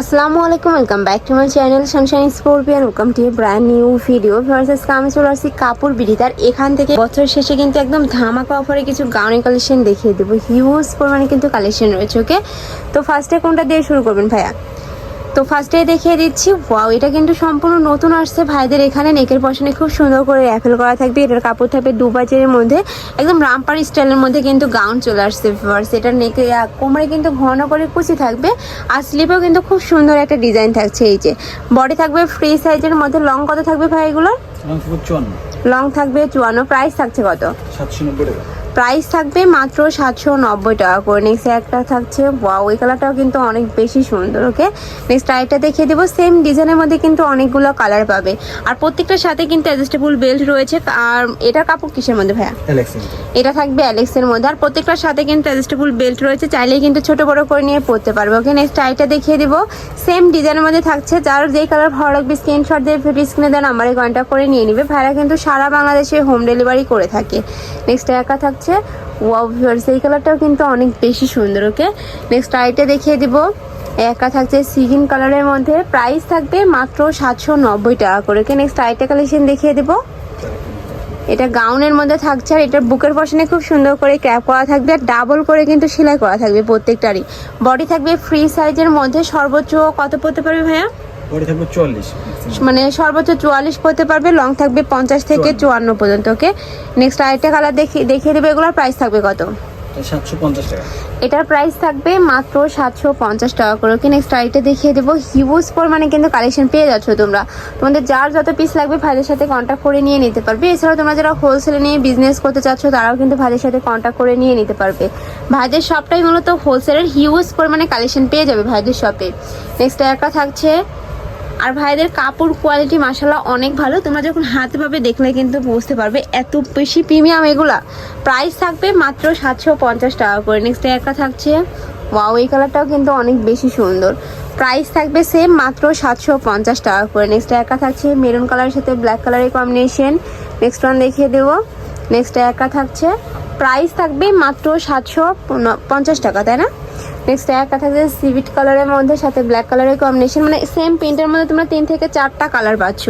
আসসালামু আলাইকুম welcome back to my channel Sunshine Scorpion welcome to brand new video আমি চলে আসছি কাপড় বিড়িতার এখান থেকে বছর শেষে কিন্তু একদম ধামাকা অফারে কিছু গাউনের কালেকশন দেখিয়ে দেবো। হিউজ পরিমাণে কিন্তু কালেকশন রয়েছে ওকে তো ফার্স্টে কোনটা দিয়ে শুরু করবেন ভাইয়া? তো ফার্স্টে দেখিয়ে দিচ্ছি ওয়াও এটা কিন্তু সম্পূর্ণ নতুন আসছে। ভাইদের এখানে নেকের পশনে খুব সুন্দর করে র্যাফেল করা থাকবে। এটার কাপড় থাকবে দু বাজারের মধ্যে। একদম রামপার স্টাইলের মধ্যে কিন্তু গাউন চলে আসছে ফার্স্ট এটার নেকে কোমরে কিন্তু ঘন করে কুচি থাকবে আর স্লিপেও কিন্তু খুব সুন্দর একটা ডিজাইন থাকছে এই যে। বডি থাকবে ফ্রি সাইজের মধ্যে। লং কত থাকবে ভাই এগুলো রংপুর চুয়ান্ন লং থাকবে চুয়ান্ন। প্রাইস থাকছে কত? সাতশো নব্বই টাকা। প্রাইস থাকবে মাত্র সাতশো নব্বই টাকা করে। নেক্সট একটা থাকছে ওয়াও ওই কালারটাও কিন্তু অনেক বেশি সুন্দর ওকে নেক্সট আরেকটা দেখিয়ে দেবো সেম ডিজাইনের মধ্যে কিন্তু অনেকগুলো কালার পাবে। আর প্রত্যেকটার সাথে কিন্তু অ্যাডজাস্টেবল বেল্ট রয়েছে আর এটার কাপড় কিসের মধ্যে ভাইয়া? এটা থাকবে অ্যালেক্সের মধ্যে আর প্রত্যেকটার সাথে কিন্তু অ্যাডজাস্টেবল বেল্ট রয়েছে চাইলেই কিন্তু ছোট বড় করে নিয়ে পরতে পারবে ওকে নেক্সট আইটা দেখিয়ে দেবো সেম ডিজাইনের মধ্যে থাকছে যার যেই কালার ভালো লাগবে স্ক্রিনশট দিয়ে ভিডিও স্ক্রিনে দেওয়া নাম্বারে কন্ট্যাক্ট করে নিয়ে নিবে। ভাইরা কিন্তু সারা বাংলাদেশে হোম ডেলিভারি করে থাকে। নেক্সট একা থাকছে ওয়াও ভিউয়ার্স এই কালারটাও কিন্তু অনেক বেশি সুন্দর ওকে নেক্সট আইটা দেখিয়ে দিব। একা থাকছে সিগিন কালারের মধ্যে। প্রাইস থাকবে মাত্র সাতশো নব্বই টাকা করে ওকে নেক্সট আইটা কালেকশন দেখিয়ে দেবো। এটা গাউনের মধ্যে থাকছে আর এটার বুকের পশনে খুব সুন্দর করে ক্যাপ করা থাকবে আর ডাবল করে কিন্তু সেলাই করা থাকবে প্রত্যেকটারই। বডি থাকবে ফ্রি সাইজের মধ্যে। সর্বোচ্চ কত পড়তে পারবে ভাইয়া? বডি থাকবে চুয়াল্লিশ। মানে সর্বোচ্চ চুয়াল্লিশ পড়তে পারবে লং থাকবে পঞ্চাশ থেকে চুয়ান্ন পর্যন্ত ওকে নেক্সট আরেকটা কালার দেখিয়ে দেখিয়ে দেবে এগুলোর প্রাইস থাকবে কত? এটার প্রাইস থাকবে মাত্র সাতশো পঞ্চাশ টাকা করে ওকে নেক্সট আইটে দেখিয়ে দেবো হিউজ পরিমাণে কিন্তু কালেকশন পেয়ে যাচ্ছ তোমরা। তোমাদের যার যত পিস লাগবে ভাইদের সাথে কন্ট্যাক্ট করে নিয়ে নিতে পারবে। এছাড়াও তোমরা যারা হোলসেলে নিয়ে বিজনেস করতে চাচ্ছ তারাও কিন্তু ভাইদের সাথে কন্ট্যাক্ট করে নিয়ে নিতে পারবে। ভাইদের শপটাই মূলত হোলসেলের হিউজ পরিমাণে কালেকশন পেয়ে যাবে ভাইদের শপে নেক্সট একটা থাকছে আর ভাইদের কাপড় কোয়ালিটি মাসাল্লাহ অনেক ভালো। তোমরা যখন হাতে পাবে দেখলে কিন্তু বুঝতে পারবে এত বেশি প্রিমিয়াম এগুলা। প্রাইস থাকবে মাত্র সাতশো পঞ্চাশ টাকা করে। নেক্সট একটা থাকছে ওয়াও এই কালারটাও কিন্তু অনেক বেশি সুন্দর। প্রাইস থাকবে সেম মাত্র সাতশো পঞ্চাশ টাকা করে। নেক্সট একা থাকছে মেরুন কালারের সাথে ব্ল্যাক কালারের কম্বিনেশন নেক্সট ওয়ান দেখিয়ে দেবো। নেক্সট একা থাকছে প্রাইস থাকবে মাত্র সাতশো পঞ্চাশ টাকা, তাই না? নেক্সট একটা থাকছে সিভিট কালারের মধ্যে, সাথে ব্ল্যাক কালারের কম্বিনেশন মানে সেম প্রিন্টের মধ্যে তোমরা তিন থেকে চারটা কালার পাচ্ছ।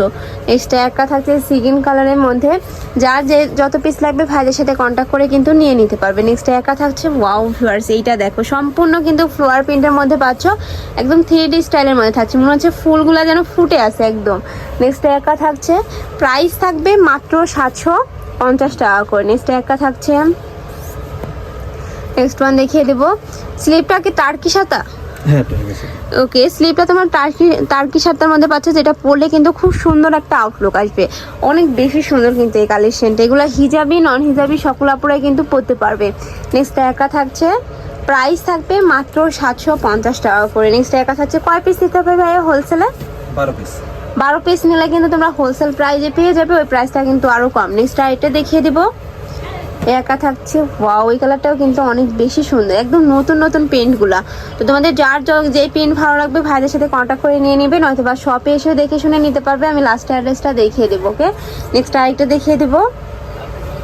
নেক্সট একটা থাকছে সিগিন কালারের মধ্যে যার যে যত পিস লাগবে ভাইদের সাথে কন্ট্যাক্ট করে কিন্তু নিয়ে নিতে পারবে। নেক্সট একা থাকছে ওয়াও ফ্লোয়ার্স এইটা দেখো, সম্পূর্ণ কিন্তু ফ্লোয়ার প্রিন্টের মধ্যে পাচ্ছ, একদম থ্রি ডি স্টাইলের মধ্যে থাকছে। মনে হচ্ছে ফুলগুলো যেন ফুটে আছে একদম। নেক্সট একা থাকছে প্রাইস থাকবে মাত্র সাতশো পঞ্চাশ টাকা করে। নেক্সট একা থাকছে নেক্সট ওয়ান দেখিয়ে দেবো। স্লিপটা কি টার্কি সাতা হ্যাঁ ওকে স্লিপটা তোমার টার্কি টার্কি সাতার মধ্যে পাচ্ছ যেটা পরলে কিন্তু খুব সুন্দর একটা আউটলুক আসবে। অনেক বেশি সুন্দর কিন্তু এই কালেকশনটা এগুলো হিজাবি নন হিজাবি সকল আপুরাই কিন্তু পরতে পারবে। নেক্সট একা থাকছে প্রাইস থাকবে মাত্র সাতশো পঞ্চাশ টাকা করে। নেক্সট একা থাকছে কয় পিস দিতে হবে ভাই হোলসেলে বারো পিস বারো পিস নিলে কিন্তু তোমরা হোলসেল প্রাইজে পেয়ে যাবে ওই প্রাইসটা কিন্তু আরও কম। নেক্সট আইটে দেখিয়ে দিব। একা থাকছে ওয়াও ওই কালারটাও কিন্তু অনেক বেশি সুন্দর, একদম নতুন নতুন পেন্টগুলা তো তোমাদের যার য- যেই পেন্ট ভালো লাগবে, ভাইদের সাথে কন্ট্যাক্ট করে নিয়ে নেবে নয়তো বা শপে এসেও দেখে শুনে নিতে পারবে, আমি লাস্ট অ্যাড্রেসটা দেখিয়ে দেবো ওকে নেক্সট আরেকটা দেখিয়ে দেবো।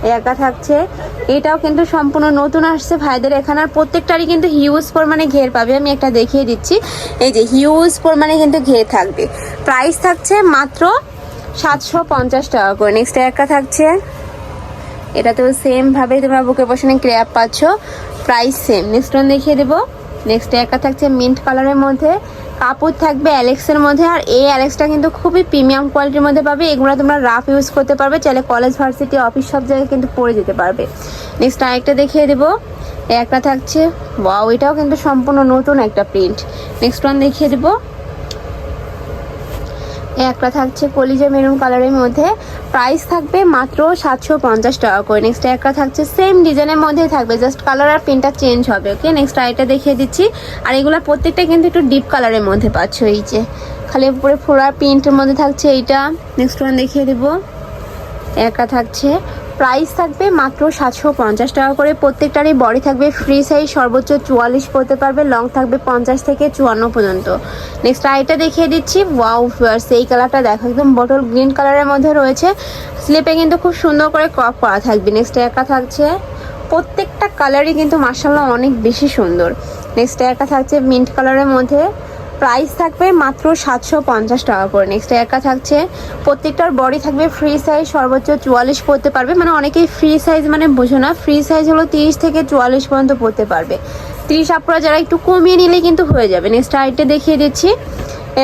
একা থাকছে। এটাও কিন্তু সম্পূর্ণ নতুন আসছে, ভাইদের এখানে আর প্রত্যেকটারই কিন্তু হিউজ পরিমাণে ঘের পাবে, আমি একটা দেখিয়ে দিচ্ছি। এই যে হিউজ পরিমাণে কিন্তু ঘের থাকবে। প্রাইস থাকছে মাত্র সাতশো পঞ্চাশ টাকা করে। নেক্সট একা থাকছে। এটা তো সেম ভাবে তোমরা বুকে বসানে ক্র্যাপ পাচ্ছ। প্রাইস সেম নেক্সট ওয়ান দেখিয়ে দেবো। নেক্সট একটা থাকছে মিন্ট কালারের মধ্যে। কাপড় থাকবে অ্যালেক্সের মধ্যে। আর এই অ্যালেক্সটা কিন্তু খুবই প্রিমিয়াম কোয়ালিটির মধ্যে পাবে। এগুলো তোমরা রাফ ইউজ করতে পারবে। চাইলে কলেজ ভার্সিটি অফিস সব জায়গায় কিন্তু পরে যেতে পারবে। নেক্সট আরেকটা দেখিয়ে দেবো। একটা থাকছে। ওয়াও এটাও কিন্তু সম্পূর্ণ নতুন একটা প্রিন্ট নেক্সট ওয়ান দেখিয়ে দেবো। একটা থাকছে কলিজা মেরুন কালারের মধ্যে। প্রাইস থাকবে মাত্র সাতশো পঞ্চাশ টাকা করে। নেক্সট একটা থাকছে সেম ডিজাইনের মধ্যেই থাকবে। জাস্ট কালার আর প্রিন্টটা চেঞ্জ হবে ওকে নেক্সট আইটা দেখিয়ে দিচ্ছি। আর এগুলো প্রত্যেকটা কিন্তু একটু ডিপ কালারের মধ্যে পাচ্ছ, এই যে। খালি উপরে ফোড়ার প্রিন্টের মধ্যে থাকছে এইটা। নেক্সট ওয়ান দেখিয়ে দেবো। একা থাকছে প্রাইস থাকবে মাত্র সাতশো পঞ্চাশ টাকা করে। প্রত্যেকটারই বডি থাকবে ফ্রি সাইজ সর্বোচ্চ চুয়াল্লিশ পড়তে পারবে লং থাকবে পঞ্চাশ থেকে চুয়ান্ন পর্যন্ত। নেক্সট আইটা দেখিয়ে দিচ্ছি। ওয়াও ফিয়ার্স এই কালারটা দেখো, একদম বটল গ্রিন কালারের মধ্যে রয়েছে। স্লিপে কিন্তু খুব সুন্দর করে ক্রপ করা থাকবে। নেক্সট একা থাকছে। প্রত্যেকটা কালারই কিন্তু মার্শাল্লাহ অনেক বেশি সুন্দর। নেক্সট একটা থাকছে মিন্ট কালারের মধ্যে। প্রাইস থাকবে মাত্র সাতশো পঞ্চাশ টাকা করে। নেক্সট একা থাকছে, প্রত্যেকটার বডি থাকবে ফ্রি সাইজ সর্বোচ্চ চুয়াল্লিশ পড়তে পারবে। মানে অনেকেই ফ্রি সাইজ মানে বোঝো না ফ্রি সাইজ হলো তিরিশ থেকে চুয়াল্লিশ পর্যন্ত পড়তে পারবে। তিরিশ আপনারা যারা একটু কমিয়ে নিলে কিন্তু হয়ে যাবে। নেক্সট আইটে দেখিয়ে দিচ্ছি।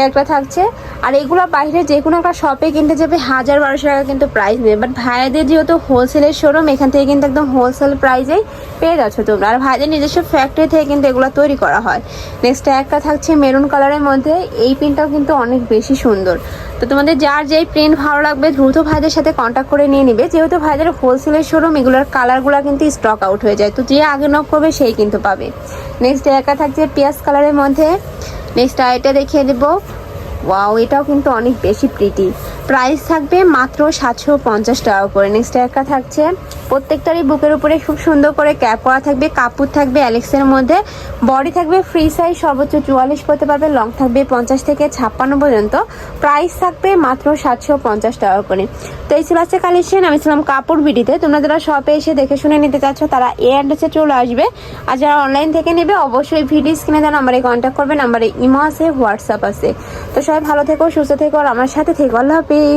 একটা থাকছে। আর এগুলো বাইরে যে কোনো একটা শপে কিনতে যাবে, হাজার বারোশো টাকা কিন্তু প্রাইস নেবে। বাট ভাইয়াদের যেহেতু হোলসেলের শোরুম এখান থেকে কিন্তু একদম হোলসেল প্রাইসেই পেয়ে যাচ্ছ তোমরা। আর ভাইদের নিজস্ব ফ্যাক্টরি থেকে কিন্তু এগুলো তৈরি করা হয়। নেক্সট একটা থাকছে মেরুন কালারের মধ্যে। এই প্রিন্টটাও কিন্তু অনেক বেশি সুন্দর। তো তোমাদের যার যেই প্রিন্ট ভালো লাগবে, দ্রুত ভাইদের সাথে কন্ট্যাক্ট করে নিয়ে নিবে। যেহেতু ভাইদের হোলসেলের শোরুম এগুলোর কালারগুলো কিন্তু স্টক আউট হয়ে যায়। তো যে আগে নক করবে, সেই কিন্তু পাবে। নেক্সট একা থাকছে পেঁয়াজ কালারের মধ্যে। নেক্সট আইটা দেখিয়ে দেবো। ওয়াও এটাও কিন্তু অনেক বেশি প্রিটি প্রাইস থাকবে মাত্র সাতশো পঞ্চাশ টাকা করে। নেক্সট একটা থাকছে, প্রত্যেকটারই বুকের উপরে খুব সুন্দর করে ক্যাপ করা থাকবে, কাপড় থাকবে অ্যালেক্সের মধ্যে, বডি থাকবে ফ্রি সাইজ, সর্বোচ্চ চুয়াল্লিশ করতে পারবে, লং থাকবে পঞ্চাশ থেকে ছাপ্পান্ন পর্যন্ত। প্রাইস থাকবে মাত্র সাতশো পঞ্চাশ টাকা করে। তো এই ছিল আজকে কালেকশন আমি ছিলাম কাপড় বিডিতে। তোমরা যারা শপে এসে দেখে শুনে নিতে চাচ্ছ, তারা এ অ্যাড্রেসে চলে আসবে। আর যারা অনলাইন থেকে নেবে, অবশ্যই ভিডিও স্ক্রিনে দেওয়া নাম্বারে কন্ট্যাক্ট করবে নাম্বারে ইমো আছে হোয়াটসঅ্যাপ আছে। তো সবাই ভালো থেকো, সুস্থ থেকো, আর আমার সাথে থেকো। আল্লাহ হাফিজ। Peace.